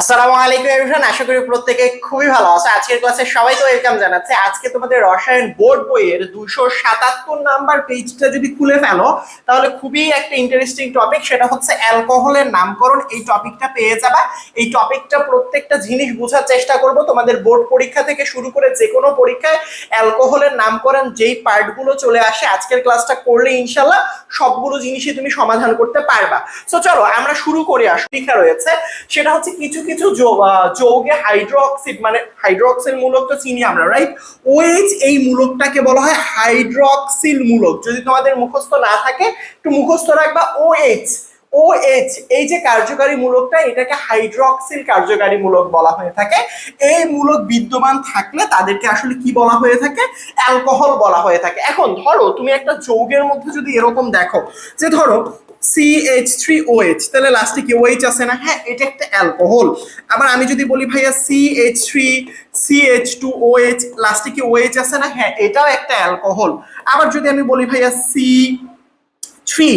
আসসালামু আলাইকুম এভরিওয়ান আশা করি প্রত্যেকে খুবই ভালো আছে। আজকের ক্লাসে সবাই তো ওয়েলকাম জানাচ্ছে। আজকে তোমাদের রসায়ন বোর্ড বইয়ের দুশো সাতাত্তর নাম্বার পেজটা যদি খুলে ফেলো, তাহলে খুবই একটা ইন্টারেস্টিং টপিক সেটা হচ্ছে অ্যালকোহলের নামকরণ। এই টপিকটা পেয়ে যাবা। এই টপিকটা প্রত্যেকটা জিনিস বোঝার চেষ্টা করব। তোমাদের বোর্ড পরীক্ষা থেকে শুরু করে যে কোনো পরীক্ষায় অ্যালকোহলের নামকরণ যেই পার্টগুলো চলে আসে, আজকের ক্লাসটা করলে ইনশাল্লাহ সবগুলো জিনিসই তুমি সমাধান করতে পারবা। সো চলো, আমরা শুরু করে। আসি লেখা রয়েছে। সেটা হচ্ছে কিছু কিছু যৌগে হাইড্রোক্সিড মানে হাইড্রোক্সিল মূলক তো চিনি আমরা রাইট ওএইচ এই মূলকটাকে বলা হয় হাইড্রোক্সিল মূলক। যদি তোমাদের মুখস্থ না থাকে, একটু মুখস্থ রাখবা ওএইচ OH এই যে কার্যকারী মূলকটা, এটাকে হাইড্রোক্সিল কার্যকারী মূলক বলা হয়ে থাকে। এই মূলক বিদ্যমান থাকলে তাদেরকে আসলে কি বলা হয়ে থাকে? অ্যালকোহল বলা হয়ে থাকে। এখন ধরো, তুমি একটা যৌগের মধ্যে যদি এরকম দেখো, যে ধরো সিএইচ থ্রি ওএইচ তাহলে লাস্টে কি ওএইচ আছে না? হ্যাঁ এটা একটা অ্যালকোহল আবার আমি যদি বলি ভাইয়া CH three CH two OH লাস্টে কি ওএইচ আছে না? হ্যাঁ এটাও একটা অ্যালকোহল আবার যদি আমি বলি ভাইয়া সি থ্রি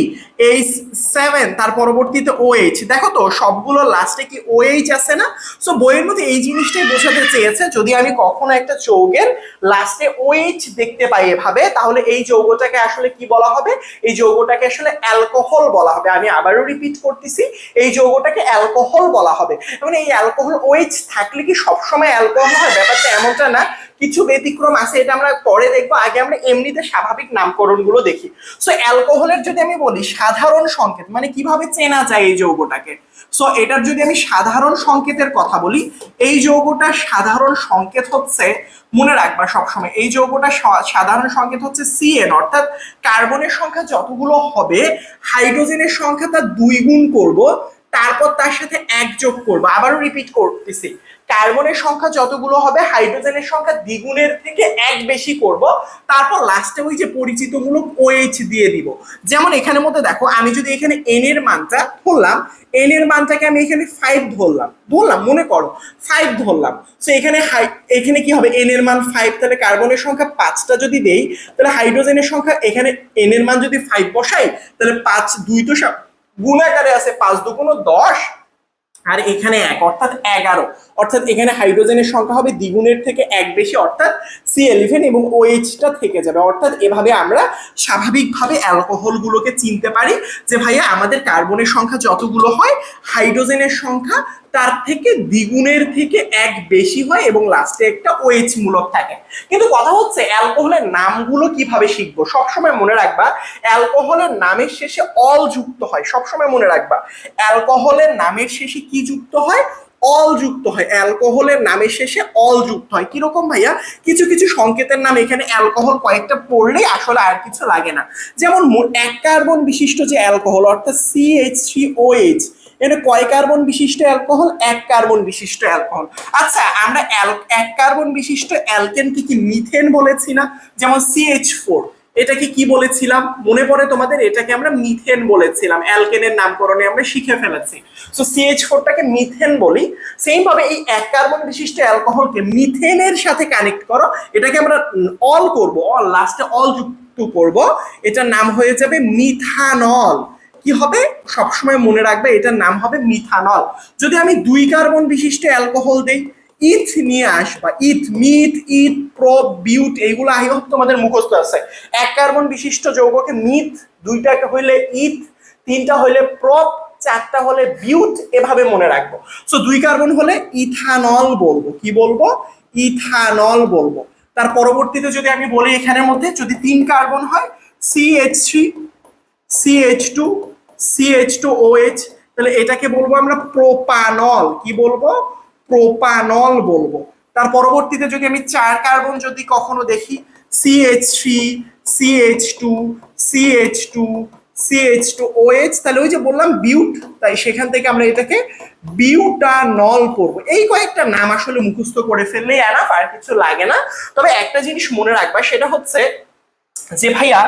এইচ সেভেন তার পরবর্তীতে ওএইচ দেখো তো, সবগুলো লাস্টে কি ওএইচ আছে না? সো বইয়ের মধ্যে এই জিনিসটাই বোঝাতে চেয়েছে, যদি আমি কখনো একটা যৌগের লাস্টে ওএইচ দেখতে পাই এভাবে, তাহলে এই যৌগটাকে আসলে কি বলা হবে? এই যৌগটাকে আসলে অ্যালকোহল বলা হবে। আমি আবারও রিপিট করতেছি, এই যৌগটাকে অ্যালকোহল বলা হবে। মানে এই অ্যালকোহল ওএইচ থাকলে কি সবসময় অ্যালকোহল হয়? ব্যাপারটা এমনটা না, কিছু ব্যতিক্রম আছে, এটা আমরা পরে দেখব। আগে আমরা এমনিতে স্বাভাবিক নামকরণগুলো দেখি। সো অ্যালকোহলের যদি আমি বলি সাধারণ সংকেত মানে কীভাবে চেনা যায় এই যৌগটাকে? সো এটার যদি আমি সাধারণ সংকেতের কথা বলি, এই যৌগটা সাধারণ সংকেত হচ্ছে, মনে রাখবা সবসময়, এই যৌগটা সাধারণ সংকেত হচ্ছে সিএন অর্থাৎ কার্বনের সংখ্যা যতগুলো হবে, হাইড্রোজেনের সংখ্যা তার দুই গুণ করব তারপর তার সাথে এক যোগ করব। আবারও রিপিট করতেছি। কার্বনের সংখ্যা যতগুলো হবে হাইড্রোজেনের সংখ্যা দ্বিগুণের থেকে এক বেশি করব। তারপর লাস্টে ওই যে পরিচিতমূলক ওএইচ দিয়ে দিব। যেমন এখানে মধ্যে দেখো, আমি যদি এখানে এন এর মানটা ধরলাম এন এর মানটাকে আমি এখানে ফাইভ ধরলাম। ধরলাম, মনে করো ফাইভ ধরলাম। তো এখানে হাই এখানে কি হবে? এন এর মান ফাইভ তাহলে কার্বনের সংখ্যা পাঁচটা যদি দেই, তাহলে হাইড্রোজেনের সংখ্যা এখানে এন এর মান যদি ফাইভ বসাই, তাহলে পাঁচ, দুই তো সা- গুণ আকারে আছে পাঁচ দুগুণ দশ আর এখানে এক, অর্থাৎ এগারো। অর্থাৎ এখানে হাইড্রোজেনের সংখ্যা হবে দ্বিগুণের থেকে এক বেশি, অর্থাৎ সি এলিভেন এবং ওএইচটা থেকে যাবে। অর্থাৎ এভাবে আমরা স্বাভাবিকভাবে অ্যালকোহলগুলোকে চিনতে পারি যে, ভাইয়া, আমাদের কার্বনের সংখ্যা যতগুলো হয়, হাইড্রোজেনের সংখ্যা তার থেকে দ্বিগুণের থেকে এক বেশি হয় এবং লাস্টে একটা ওএইচ মূলক থাকে। কিন্তু কথা হচ্ছে, অ্যালকোহলের নামগুলো কীভাবে শিখব? সবসময় মনে রাখবা, অ্যালকোহলের নামের শেষে অল যুক্ত হয়। সবসময় মনে রাখবা, অ্যালকোহলের নামের শেষে কি যুক্ত হয়? অল যুক্ত হয়। অ্যালকোহলের নামের শেষে অল যুক্ত হয়। কীরকম ভাইয়া? কিছু কিছু সংকেতের নাম এখানে অ্যালকোহল কয়েকটা পড়লেই আসলে আর কিছু লাগে না। যেমন এক কার্বন বিশিষ্ট যে অ্যালকোহল, অর্থাৎ সিএইচ থ্রি ওএইচ এটা কয় কার্বন বিশিষ্ট অ্যালকোহল? এক কার্বন বিশিষ্ট অ্যালকোহল। আচ্ছা আমরা এক কার্বন বিশিষ্ট অ্যালকেনকে কি মিথেন বলেছি না? যেমন সিএইচ ফোর এটাকে কি বলেছিলাম? মনে পড়ে তোমাদের? এটাকে আমরা মিথেন বলেছিলাম। অ্যালকেনের নামকরণে আমরা শিখে ফেলেছি। সো সিএইচ ফোরটাকে মিথেন বলি। সেম ভাবে এই এক কার্বন বিশিষ্ট অ্যালকোহলকে মিথেনের সাথে কানেক্ট করো। এটাকে আমরা অল করব। অল লাস্টে অল যুক্ত করব। এটার নাম হয়ে যাবে মিথানল কি হবে? সবসময় মনে রাখবে, এটার নাম হবে মিথানল যদি আমি দুই কার্বন বিশিষ্ট অ্যালকোহল দেই ইথ নিয়ে আসবা ইথ মিথ ইথ প্রো বিউট এইগুলো আই তোমাদের মুখস্থ আছে। এক কার্বন বিশিষ্ট যৌগকে মিথ দুইটাকে হইলে ইথ তিনটা হইলে প্রপ চারটা হলে বিউট এভাবে মনে রাখব। সো দুই কার্বন হলে ইথানল বলব। কি বলব? ইথানল বলব। তার পরবর্তীতে যদি আমি বলি এখানের মধ্যে, যদি তিন কার্বন হয় CH three CH two CH two OH তাহলে এটাকে বলব আমরা প্রোপানল কি বলব? প্রোপানল বলব। তার পরবর্তীতে যদি আমি চার কার্বন যদি কখনো দেখি CH three CH two CH two CH two OH তাহলে ওই যে বললাম বিউট তাই সেখান থেকে আমরা এটাকে বিউটানল করব। এই কয়েকটা নাম আসলে মুখস্থ করে ফেললে এনাফ আর কিছু লাগে না। তবে একটা জিনিস মনে রাখবা, সেটা হচ্ছে যে ভাইয়া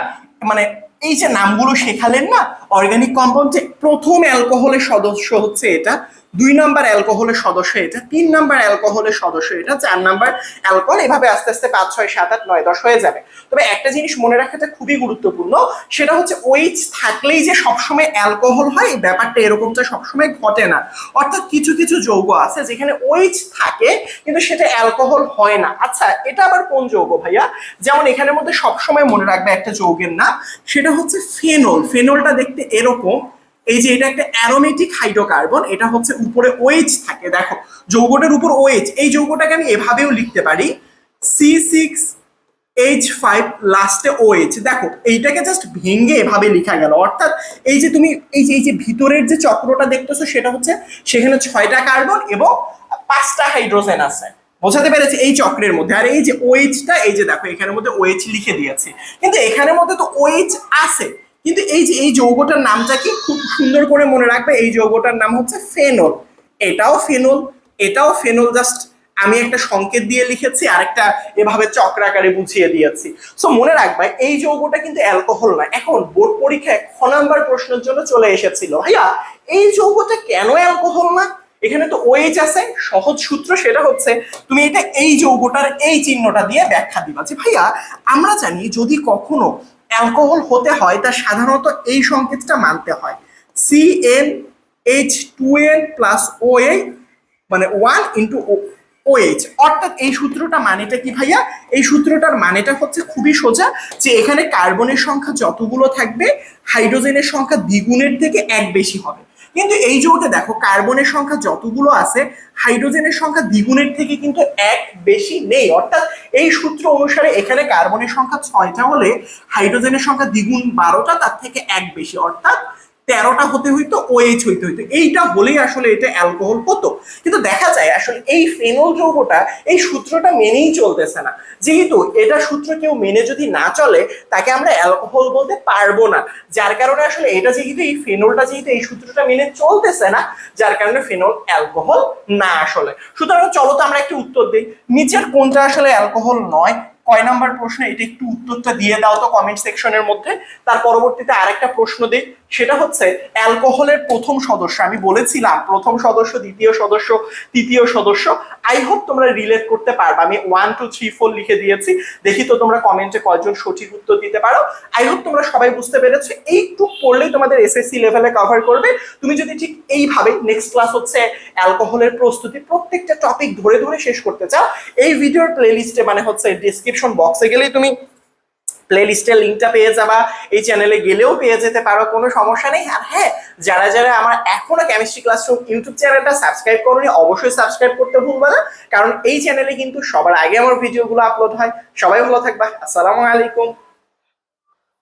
মানে এই যে নামগুলো শেখালেন না অর্গানিক কম্পাউন্ড যে প্রথম অ্যালকোহলের সদস্য হচ্ছে এটা দুই নাম্বার অ্যালকোহলের সদস্য এটা, তিন নাম্বার অ্যালকোহলের সদস্য এটা, চার নাম্বার অ্যালকোহল, এভাবে আস্তে আস্তে পাঁচ, ছয়, সাত, আট, নয়, দশ হয়ে যাবে। তবে একটা জিনিস মনে রাখাটা খুবই গুরুত্বপূর্ণ, সেটা হচ্ছে ওইচ থাকলেই যে সবসময় অ্যালকোহল হয়, এই ব্যাপারটা এরকমটা সবসময় ঘটে না। অর্থাৎ কিছু কিছু যৌগ আছে যেখানে ওইচ থাকে, কিন্তু সেটা অ্যালকোহল হয় না। আচ্ছা এটা আবার কোন যৌগ ভাইয়া? যেমন এখানের মধ্যে সবসময় মনে রাখবে একটা যৌগের নাম, সেটা হচ্ছে ফেনল। ফেনলটা দেখতে এরকম এই যে এটা একটা অ্যারোমেটিক হাইড্রোকার্বন এটা হচ্ছে উপরে ওয়েজ থাকে, দেখো। যৌগটার উপর ওয়েজ এই যৌগটাকে আমি এভাবেও লিখতে পারি। সি সিক্স এইচ ফাইভ লাস্টে ওএইচ দেখো, এইটাকে জাস্ট ভেঙে এভাবে লেখা গেল। অর্থাৎ এই যে তুমি, এই যে এই যে ভিতরের যে চক্রটা দেখতেছো, সেটা হচ্ছে সেখানে ছয়টা কার্বন এবং পাঁচটা হাইড্রোজেন আছে। বোঝাতে পেরেছি এই চক্রের মধ্যে। আর এই যে ওএইচটা এই যে দেখো, এখানের মধ্যে ওএইচ লিখে দিয়েছে। কিন্তু এখানের মধ্যে তো ওএইচ আছে। কিন্তু এই যে, এই যৌগটার নামটা কি? খুব সুন্দর করে মনে রাখবে, এই যৌগটার নাম হচ্ছে ফেনল। এটাও ফেনল এটাও ফেনল, জাস্ট আমি একটা সংকেত দিয়ে লিখেছি আর একটা এভাবে চক্রাকারে বুঝিয়ে দিয়েছি। সো মনে রাখবে, এই যৌগটা কিন্তু অ্যালকোহল না এখন, বোর্ড পরীক্ষায় খ নাম্বার প্রশ্নের জন্য চলে এসেছিল। ভাইয়া, এই যৌগটা কেন অ্যালকোহল না? এখানে তো ওএইচ আছে, সহজ সূত্র সেটা হচ্ছে, তুমি এটা এই যৌগটার এই চিহ্নটা দিয়ে ব্যাখ্যা দিবা। যে, ভাইয়া, আমরা জানি যদি কখনো অ্যালকোহল হতে হয়, তা সাধারণত এই সংকেতটা মানতে হয়। C N H two N plus O A মানে ওয়ান ইন্টু ও ওএইচ অর্থাৎ এই সূত্রটা মানেটা কি ভাইয়া? এই সূত্রটার মানেটা হচ্ছে খুবই সোজা, যে এখানে কার্বনের সংখ্যা যতগুলো থাকবে, হাইড্রোজেনের সংখ্যা দ্বিগুণের থেকে এক বেশি হবে। কিন্তু এই যৌগে দেখো, কার্বনের সংখ্যা যতগুলো আছে, হাইড্রোজেনের সংখ্যা দ্বিগুণের থেকে কিন্তু এক বেশি নেই। অর্থাৎ এই সূত্র অনুসারে এখানে কার্বনের সংখ্যা ছয়টা হলে হাইড্রোজেনের সংখ্যা দ্বিগুণ বারোটা, তার থেকে এক বেশি। অর্থাৎ তেরোটা হতে হইতো ওএইচ হইতে হইতো। এইটা হলেই আসলে এটা অ্যালকোহল হতো। কিন্তু দেখা যায়, আসলে এই ফেনল যৌগটা, এই সূত্রটা মেনেই চলতেছে না। যেহেতু এটা সূত্র কেউ মেনে যদি না চলে, তাকে আমরা অ্যালকোহল বলতে পারব না। যার কারণে আসলে এটা যেহেতু, এই ফেনলটা যেহেতু এই সূত্রটা মেনে চলতেছে না, যার কারণে ফেনল অ্যালকোহল না আসলে। সুতরাং চলো তো আমরা একটু উত্তর দিই। নিচের কোনটা আসলে অ্যালকোহল নয় কয় নাম্বার প্রশ্ন, এটা একটু উত্তরটা দিয়ে দাও তো কমেন্ট সেকশনের মধ্যে। তার পরবর্তীতে আরেকটা প্রশ্ন দিই, সেটা হচ্ছে অ্যালকোহলের প্রথম সদস্য, আমি বলেছিলাম প্রথম সদস্য, দ্বিতীয় সদস্য, তৃতীয় সদস্য। আই হোপ তোমরা রিলেট করতে পারবে, আমি ওয়ান টু থ্রি ফোর লিখে দিয়েছি। দেখি তো তোমরা কমেন্টে কয়জন সঠিক উত্তর দিতে পারো। আই হোপ তোমরা সবাই বুঝতে পেরেছ, এইটুক পড়লেই তোমাদের এসএসসি লেভেলে কভার করবে। তুমি যদি ঠিক এইভাবে নেক্সট ক্লাস হচ্ছে অ্যালকোহলের প্রস্তুতি, প্রত্যেকটা টপিক ধরে ধরে শেষ করতে চাও, এই ভিডিওর প্লেলিস্টে মানে হচ্ছে ডিসক্রিপশন বক্সে গেলেই তুমি প্লেলিস্টের লিঙ্কটা পেয়ে যাবা, এই চ্যানেলে গেলেও পেয়ে যেতে পারো, কোনো সমস্যা নেই। আর হ্যাঁ যারা যারা আমার এখনও কেমিস্ট্রি ক্লাসরুম ইউটিউব চ্যানেলটা সাবস্ক্রাইব করোনি, অবশ্যই সাবস্ক্রাইব করতে ভুলবে না, কারণ এই চ্যানেলে কিন্তু সবার আগে আমার ভিডিওগুলো আপলোড হয়। সবাই ভালো থাকবা। আসসালামু আলাইকুম।